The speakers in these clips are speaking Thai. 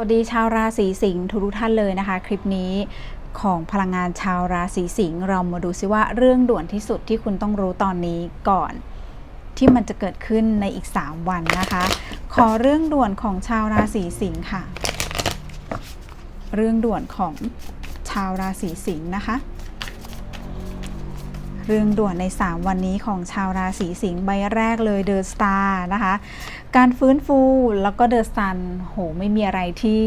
วัสดีชาวราศีสิงห์ทุกท่านเลยนะคะ คลิปนี้ของพลังงานชาวราศีสิงห์เรามาดูซิว่าเรื่องด่วนที่สุดที่คุณต้องรู้ตอนนี้ก่อน ที่มันจะเกิดขึ้นในอีก 3 วันนะคะ ขอเรื่องด่วนของชาวราศีสิงห์ค่ะ เรื่องด่วนของชาวราศีสิงห์นะคะ เรื่องด่วนใน 3 วันนี้ของชาวราศีสิงห์ใบแรกเลยเดอะสตาร์นะคะ การฟื้นฟูแล้วก็เดอะซันโหไม่มีอะไรที่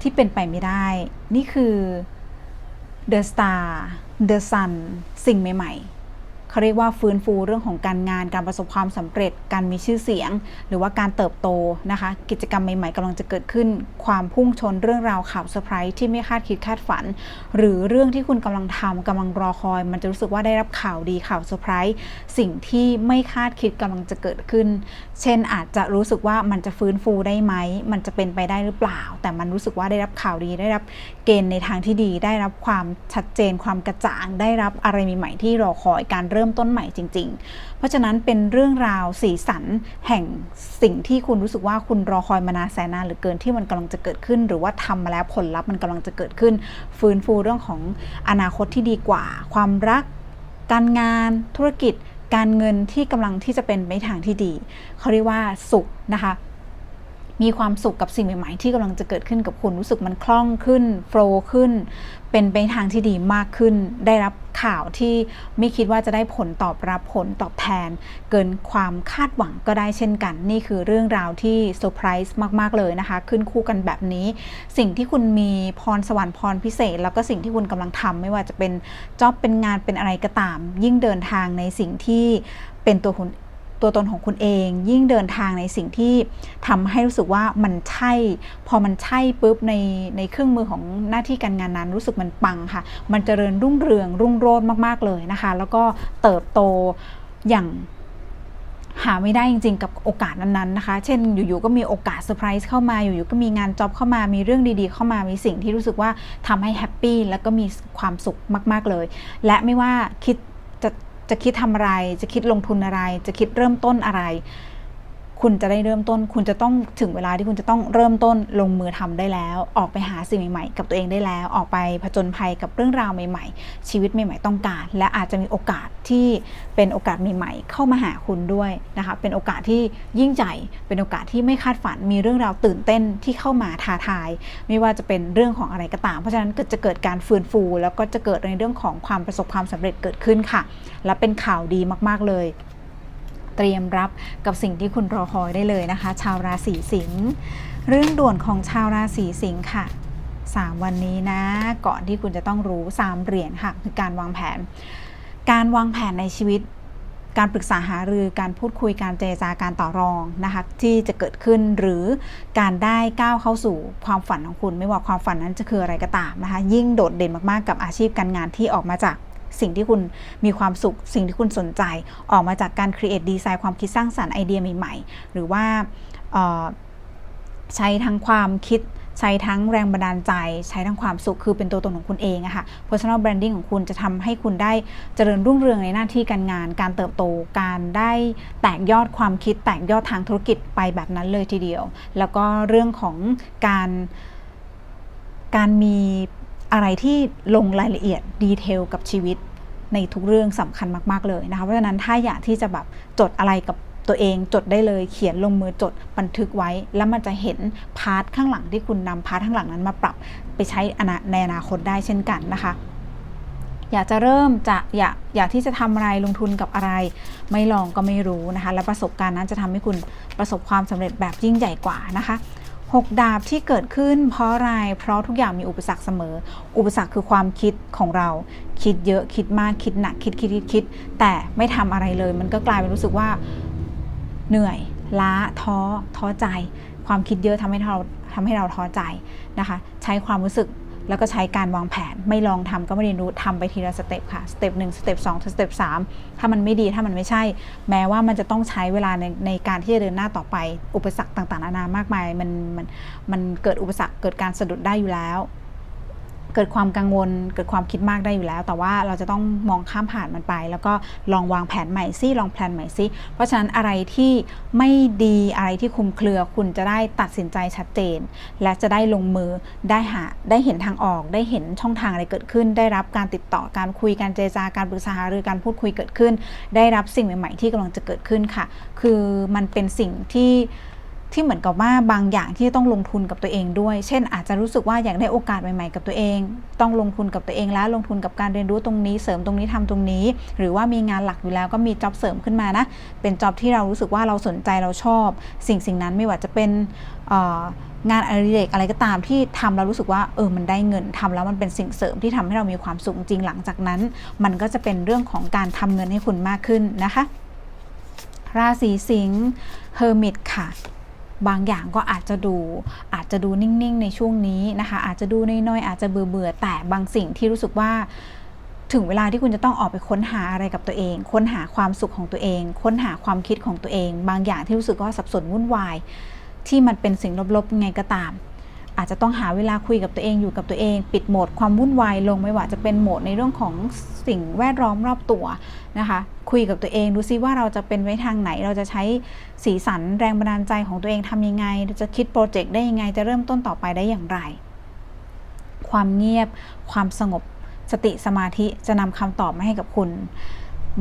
ที่เป็นไปไม่ได้ นี่คือเดอะสตาร์เดอะซันสิ่งใหม่ ๆ เขาเรียกว่าฟื้นฟูเรื่องของการงาน การประสบความสำเร็จ การมีชื่อเสียง หรือว่าการเติบโตนะคะ กิจกรรมใหม่ๆกำลังจะเกิดขึ้น ความพุ่งชนเรื่องราวข่าวเซอร์ไพรส์ที่ไม่คาดคิดคาดฝัน หรือเรื่องที่คุณกำลังทำกำลังรอคอย มันจะรู้สึกว่าได้รับข่าวดีข่าวเซอร์ไพรส์สิ่งที่ไม่คาดคิดกำลังจะเกิดขึ้น เช่นอาจจะรู้สึกว่ามันจะฟื้นฟูได้ไหมมันจะเป็นไปได้หรือเปล่า แต่มันรู้สึกว่าได้รับข่าวดีได้รับเกณฑ์ในทางที่ดี ได้รับความชัดเจนความกระจ่างได้รับอะไรใหม่ๆที่รอคอยการเริ่มต้นใหม่จริง ๆ เพราะฉะนั้นเป็นเรื่องราวสีสันแห่งสิ่งที่คุณรู้สึกว่าคุณรอคอยมานานแสนนานเหรือเกินที่มันกำลังจะเกิดขึ้น หรือว่าทำมาแล้วผลลัพธ์มันกำลังจะเกิดขึ้น ฟื้นฟูเรื่องของอนาคตที่ดีกว่า ความรัก การงาน ธุรกิจการเงินที่กำลังที่จะเป็นไปทางที่ดี เขาเรียกว่าสุขนะคะ มีความสุขกับสิ่งใหม่ๆ ที่กำลังจะเกิดขึ้นกับคุณรู้สึกมันคล่องขึ้นโฟล์ขึ้น เป็นไปทางที่ดีมากขึ้น ได้รับข่าวที่ไม่คิดว่าจะได้ผลตอบรับผลตอบแทน เกินความคาดหวังก็ได้เช่นกัน นี่คือเรื่องราวที่เซอร์ไพรส์มาก ๆ เลยนะคะ ขึ้นคู่กันแบบนี้ สิ่งที่คุณมีพรสวรรค์พรพิเศษ แล้วก็สิ่งที่คุณกำลังทำไม่ว่าจะเป็นจ็อบเป็นงานเป็นอะไรก็ตาม ยิ่งเดินทางในสิ่งที่เป็นตัวคุณ ตัวตนของคุณเอง ยิ่งเดินทางในสิ่งที่ทำให้รู้สึกว่ามันใช่ พอมันใช่ปุ๊บในในเครื่องมือของหน้าที่การงานนั้นรู้สึกมันปังค่ะ มันเจริญรุ่งเรืองรุ่งโรจน์มากๆเลยนะคะ แล้วก็เติบโตอย่างหาไม่ได้จริงๆ กับโอกาสนั้นๆนะคะ เช่นอยู่ๆ ก็มีโอกาสเซอร์ไพรส์เข้ามา อยู่ๆ ก็มีงานจ็อบเข้ามา มีเรื่องดีๆ เข้ามา มีสิ่งที่รู้สึกว่าทำให้แฮปปี้แล้วก็มีความสุขมากๆ เลย และไม่ว่าคิด จะคิดทำอะไร จะคิดลงทุนอะไร จะคิดเริ่มต้นอะไร คุณจะได้เริ่มต้น คุณจะต้องถึงเวลาที่คุณจะต้องเริ่มต้นลงมือทำได้แล้ว ออกไปหาสิ่งใหม่ๆ กับตัวเองได้แล้ว ออกไปผจญภัยกับเรื่องราวใหม่ ๆ ชีวิตใหม่ ๆ ต้องการ และอาจจะมีโอกาสที่เป็นโอกาสใหม่ ๆ เข้ามาหาคุณด้วยนะคะ เป็นโอกาสที่ยิ่งใหญ่ เป็นโอกาสที่ไม่คาดฝัน มีเรื่องราวตื่นเต้นที่เข้ามาท้าทาย ไม่ว่าจะเป็นเรื่องของอะไรก็ตาม เพราะฉะนั้นก็จะเกิดการฟื้นฟู แล้วก็จะเกิดในเรื่องของความประสบความสำเร็จเกิดขึ้นค่ะ และเป็นข่าวดีมากๆเลย เตรียมรับกับสิ่งที่คุณรอคอยได้เลยนะคะ ชาวราศีสิงห์เรื่องด่วนของชาวราศีสิงห์ค่ะ 3 วันนี้นะ ก่อนที่คุณจะต้องรู้ 3 เหรียญค่ะ คือการวางแผน การวางแผนในชีวิต การปรึกษาหารือการพูดคุยการเจรจาการต่อรองนะคะที่จะเกิดขึ้นหรือการได้ก้าวเข้าสู่ความฝันของคุณ ไม่ว่าความฝันนั้นจะคืออะไรก็ตามนะคะ ยิ่งโดดเด่นมากๆกับอาชีพการงานที่ออกมาจาก สิ่งที่คุณมีความสุข สิ่งที่คุณสนใจ ออกมาจากการครีเอทดีไซน์ความคิดสร้างสรรค์ไอเดียใหม่ๆ หรือว่าใช้ทั้งความคิดใช้ทั้งแรงบันดาลใจ ใช้ทั้งความสุขคือเป็นตัวตนของคุณเองอะค่ะ personal branding ของคุณจะทำให้คุณได้เจริญรุ่งเรืองในหน้าที่การงาน การเติบโต การได้แตกยอดความคิด แตกยอดทางธุรกิจไปแบบนั้นเลยทีเดียว แล้วก็เรื่องของการการมี อะไรที่ลงรายละเอียดดีเทลกับชีวิตในทุกเรื่องสำคัญมาก ๆ เลยนะคะ เพราะฉะนั้นถ้าอยากที่จะแบบจดอะไรกับตัวเองจดได้เลยเขียนลงมือจดบันทึกไว้ แล้วมันจะเห็นพาร์ทข้างหลังที่คุณนำพาร์ทข้างหลังนั้นมาปรับไปใช้อนาในอนาคตได้เช่นกันนะคะ อยากจะเริ่มจะอยากอยากที่จะทำอะไรลงทุนกับอะไร ไม่ลองก็ไม่รู้นะคะ และประสบการณ์นั้นจะทำให้คุณประสบความสำเร็จแบบยิ่งใหญ่กว่านะคะ หกดาบที่เกิดขึ้นเพราะอะไร เพราะทุกอย่างมีอุปสรรคเสมอ อุปสรรคคือความคิดของเรา คิดเยอะ คิดมาก คิดหนัก คิดคิดคิดคิด แต่ไม่ทำอะไรเลย มันก็กลายเป็นรู้สึกว่าเหนื่อย ล้า ท้อ ท้อใจ ความคิดเยอะทำให้เราทำให้เราท้อใจนะคะ ใช้ความรู้สึก แล้วก็ใช้การวางแผนไม่ลองทำก็ไม่เรียนรู้ทำไปทีละสเต็ปค่ะสเต็ปหนึ่งสเต็ปสองสเต็ปสามถ้ามันไม่ดีถ้ามันไม่ใช่ แม้ว่ามันจะต้องใช้เวลาในในการที่จะเดินหน้าต่อไป อุปสรรคต่างๆนานามากมายมันมันมันเกิดอุปสรรคเกิดการสะดุดได้อยู่แล้ว เกิดความกังวลเกิดความคิดมากได้อยู่แล้ว แต่ว่าเราจะต้องมองข้ามผ่านมันไป แล้วก็ลองวางแผนใหม่ซิลองแพลนใหม่ซิเพราะฉะนั้นอะไรที่ไม่ดีอะไรที่คุมเครือคุณจะได้ตัดสินใจชัดเจน และจะได้ลงมือได้หาได้เห็นทางออก ได้เห็นช่องทางอะไรเกิดขึ้น ได้รับการติดต่อการคุยการเจรจาการปรึกษาหรือการพูดคุยเกิดขึ้น ได้รับสิ่งใหม่ ๆ ที่กำลังจะเกิดขึ้นค่ะ คือมันเป็นสิ่งที่ ที่เหมือนกับว่าบางอย่างที่ต้องลงทุนกับตัวเองด้วย เช่น อาจจะรู้สึกว่าอยากได้โอกาสใหม่ๆกับตัวเอง ต้องลงทุนกับตัวเองแล้วลงทุนกับการเรียนรู้ตรงนี้เสริมตรงนี้ทำตรงนี้ หรือว่ามีงานหลักอยู่แล้วก็มีจ็อบเสริมขึ้นมานะ เป็นจ็อบที่เรารู้สึกว่าเราสนใจเราชอบ สิ่งสิ่งนั้นไม่ว่าจะเป็นงานอดิเรกอะไรก็ตามที่ทำแล้วรู้สึกว่าเออมันได้เงินทำแล้วมันเป็นสิ่งเสริมที่ทำให้เรามีความสุขจริงหลังจากนั้น มันก็จะเป็นเรื่องของการทำเงินให้คุณมากขึ้นนะคะ ราศีสิงห์เฮอร์มิตค่ะ บางอย่างก็อาจจะดู อาจจะดูนิ่งๆ ในช่วงนี้นะคะ อาจจะดูน้อยๆอาจจะเบื่อๆแต่บางสิ่งที่รู้สึกว่าถึงเวลาที่คุณจะต้องออกไปค้นหาอะไรกับตัวเอง ค้นหาความสุขของตัวเอง ค้นหาความคิดของตัวเอง บางอย่างที่รู้สึกว่าสับสนวุ่นวาย ที่มันเป็นสิ่งลบๆไงก็ตาม อาจจะต้องหาเวลาคุยกับตัวเองอยู่กับตัวเอง ปิดโหมดความวุ่นวายลงไม่ว่าจะเป็นโหมดในเรื่องของสิ่งแวดล้อมรอบตัวนะคะ คุยกับตัวเองดูซิว่าเราจะเป็นไว้ทางไหน เราจะใช้สีสันแรงบันดาลใจของตัวเองทำยังไง จะคิดโปรเจกต์ได้ยังไง จะเริ่มต้นต่อไปได้อย่างไร ความเงียบ ความสงบสติสมาธิจะนำคำตอบมาให้กับคุณ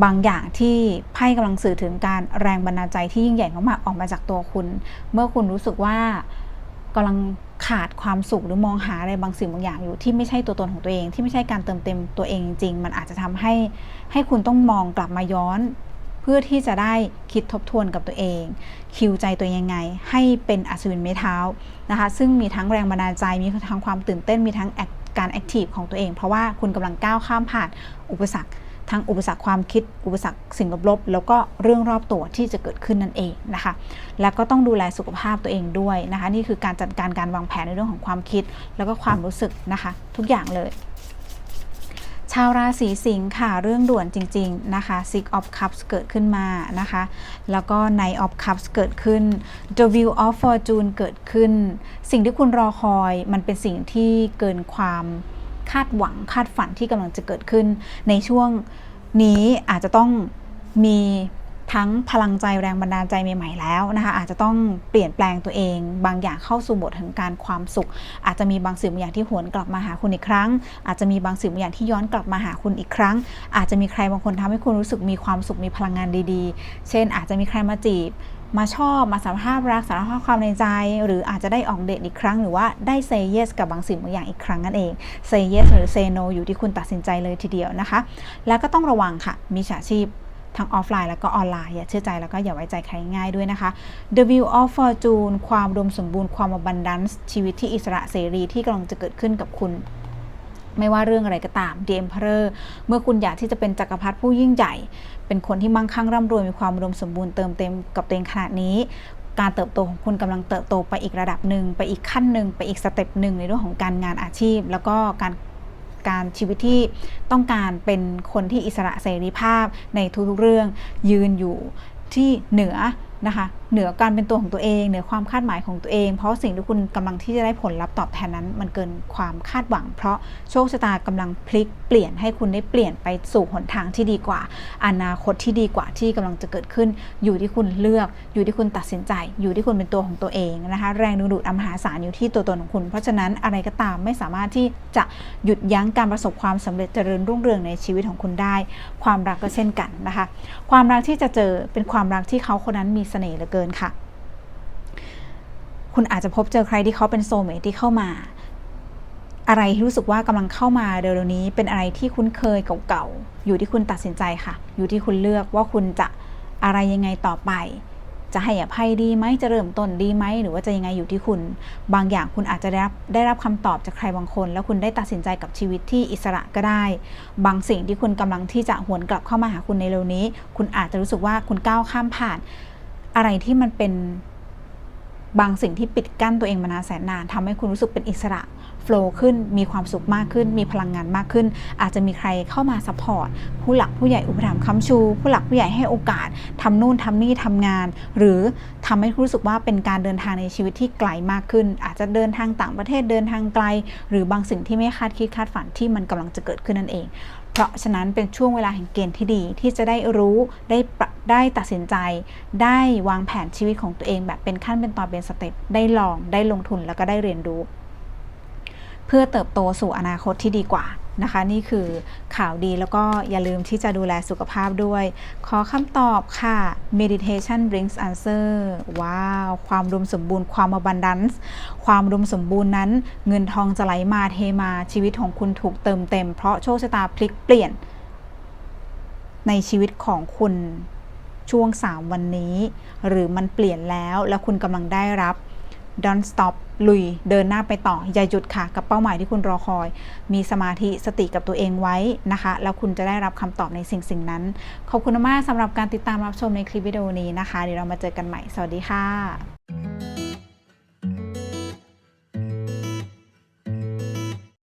บางอย่างที่ไพ่กำลังสื่อถึงการแรงบันดาลใจที่ยิ่งใหญ่มากๆออกมาจากตัวคุณ เมื่อคุณรู้สึกว่า กำลังขาดความสุขหรือมองหาอะไรบางสิ่งบางอย่างอยู่ที่ไม่ใช่ตัวตนของตัวเอง ที่ไม่ใช่การเติมเต็มตัวเองจริง มันอาจจะทำให้ให้คุณต้องมองกลับมาย้อน เพื่อที่จะได้คิดทบทวนกับตัวเอง คิวใจตัวยังไง ให้เป็นอัศวินไม้เท้านะคะซึ่งมีทั้งแรงบันดาลใจมีทั้งความตื่นเต้นมีทั้งการแอคทีฟของตัวเอง เพราะว่าคุณกำลังก้าวข้ามผ่านอุปสรรค ทั้งอุปสรรคความคิด อุปสรรคสิ่งลบๆ แล้วก็เรื่องรอบตัวที่จะเกิดขึ้นนั่นเองนะคะ แล้วก็ต้องดูแลสุขภาพตัวเองด้วยนะคะ นี่คือการจัดการการวางแผนในเรื่องของความคิด แล้วก็ความรู้สึกนะคะ ทุกอย่างเลย ชาวราศีสิงค์ค่ะ เรื่องด่วนจริง ๆ นะคะ Six of Cups เกิดขึ้นมานะคะ แล้วก็ Knight of Cups เกิดขึ้น The Wheel of Fortune เกิดขึ้น สิ่งที่คุณรอคอยมันเป็นสิ่งที่เกินความ คาดหวังคาดฝันที่กำลังจะเกิดขึ้น ในช่วงนี้อาจจะต้องมีทั้งพลังใจแรงบันดาลใจใหม่ๆแล้วนะคะอาจจะต้องเปลี่ยนแปลงตัวเอง บางอย่างเข้าสู่บทแห่งการความสุข อาจจะมีบางสิ่งบางอย่างที่หวนกลับมาหาคุณอีกครั้ง อาจจะมีบางสิ่งบางอย่างที่ย้อนกลับมาหาคุณอีกครั้ง อาจจะมีใครบางคนทำให้คุณรู้สึกมีความสุขมีพลังงานดีๆ เช่น อาจจะมีใครมาจีบ มาชอบมาสารภาพรักสารภาพความในใจ หรืออาจจะได้ออกเดทอีกครั้ง หรือว่าได้ say yes กับบางสิ่งบางอย่างอีกครั้งนั่นเอง say yes หรือ say no อยู่ที่คุณตัดสินใจเลยทีเดียวนะคะ แล้วก็ต้องระวังค่ะมีฉาชีพทั้งออฟไลน์แล้วก็ออนไลน์อย่าเชื่อใจแล้วก็อย่าไว้ใจใครง่ายด้วยนะคะ The View of Fortune ความรวมสมบูรณ์ความ abundance ชีวิตที่อิสระเสรีที่กำลังจะเกิดขึ้นกับคุณ ไม่ว่าเรื่องอะไรก็ตาม The Emperor เมื่อคุณอยากที่จะเป็นจักรพรรดิผู้ยิ่งใหญ่ เป็นคนที่มั่งคั่งร่ำรวยมีความอุดมสมบูรณ์เติมเต็มกับตัวเองขนาดนี้ การเติบโตของคุณกำลังเติบโตไปอีกระดับหนึ่งไปอีกขั้นหนึ่งไปอีกสเต็ปหนึ่งในเรื่องของการงานอาชีพ แล้วก็การการชีวิตที่ต้องการเป็นคนที่อิสระเสรีภาพในทุกๆเรื่องยืนอยู่ที่เหนือ นะคะเหนือการเป็นตัวของตัวเอง เหนือความคาดหมายของตัวเอง เพราะสิ่งที่คุณกำลังที่จะได้ผลลัพธ์ตอบแทนนั้น มันเกินความคาดหวัง เพราะโชคชะตากำลังพลิกเปลี่ยนให้คุณได้เปลี่ยนไปสู่หนทางที่ดีกว่า อนาคตที่ดีกว่าที่กำลังจะเกิดขึ้น อยู่ที่คุณเลือก อยู่ที่คุณตัดสินใจ อยู่ที่คุณเป็นตัวของตัวเองนะคะแรงดึงดูดอำมหาศาลอยู่ที่ตัวตนของคุณ เพราะฉะนั้นอะไรก็ตามไม่สามารถที่จะหยุดยั้งการประสบความสำเร็จเจริญรุ่งเรืองในชีวิตของคุณได้ ความรักก็เช่นกันนะคะ ความรักที่จะเจอเป็นความรักที่เขาคนนั้นมีเสน่ห์เหลือเกินค่ะ คุณอาจจะพบเจอใครที่เขาเป็นโซเมทที่เข้ามา อะไรที่รู้สึกว่ากำลังเข้ามาเร็วๆนี้ เป็นอะไรที่คุ้นเคยเก่าๆ อยู่ที่คุณตัดสินใจค่ะ อยู่ที่คุณเลือกว่าคุณจะอะไรยังไงต่อไป จะให้อภัยดีไหมจะเริ่มต้นดีไหมหรือว่าจะยังไงอยู่ที่คุณ บางอย่างคุณอาจจะได้รับได้รับคำตอบจากใครบางคน แล้วคุณได้ตัดสินใจกับชีวิตที่อิสระก็ได้ บางสิ่งที่คุณกำลังที่จะหวนกลับเข้ามาหาคุณในเร็วนี้ คุณอาจจะรู้สึกว่าคุณก้าวข้ามผ่าน อะไรที่มันเป็นบางสิ่งที่ปิดกั้นตัวเองมานานแสนนานทำให้คุณรู้สึกเป็นอิสระ ฟล์ขึ้น มีความสุขมากขึ้น มีพลังงานมากขึ้น อาจจะมีใครเข้ามาซัพพอร์ตผู้หลักผู้ใหญ่อุปถัมภ์ค้ำชู ผู้หลักผู้ใหญ่ให้โอกาสทำนู่นทำนี่ทำงาน หรือทำให้รู้สึกว่าเป็นการเดินทางในชีวิตที่ไกลมากขึ้น อาจจะเดินทางต่างประเทศเดินทางไกล หรือบางสิ่งที่ไม่คาดคิดคาดฝันที่มันกำลังจะเกิดขึ้นนั่นเองเพราะฉะนั้นเป็นช่วงเวลาแห่งเกณฑ์ที่ดีที่จะได้รู้ได้ได้ตัดสินใจ ได้วางแผนชีวิตของตัวเองแบบเป็นขั้นเป็นตอนเป็นสเต็ปได้ลองได้ลงทุนแล้วก็ได้เรียนรู้ เพื่อเติบโตสู่อนาคตที่ดีกว่านะคะ นี่คือข่าวดีแล้วก็อย่าลืมที่จะดูแลสุขภาพด้วย ขอคำตอบค่ะ meditation brings answer ว้าว ความรุมสมบูรณ์ความ abundance ความรุมสมบูรณ์นั้น เงินทองจะไหลมาเทมาชีวิตของคุณถูกเติมเต็ม เพราะโชคชะตาพลิกเปลี่ยน ในชีวิตของคุณช่วง 3 วันนี้ หรือมันเปลี่ยนแล้ว แล้วคุณกำลังได้รับ don't stop ลุยเดินหน้าไปต่อ อย่าหยุดค่ะ กับเป้าหมายที่คุณรอคอย มีสมาธิสติกับตัวเองไว้นะคะ แล้วคุณจะได้รับคำตอบในสิ่งสิ่งนั้น ขอบคุณมากสำหรับการติดตามรับชมในคลิปวิดีโอนี้นะคะ เดี๋ยวเรามาเจอกันใหม่ สวัสดีค่ะ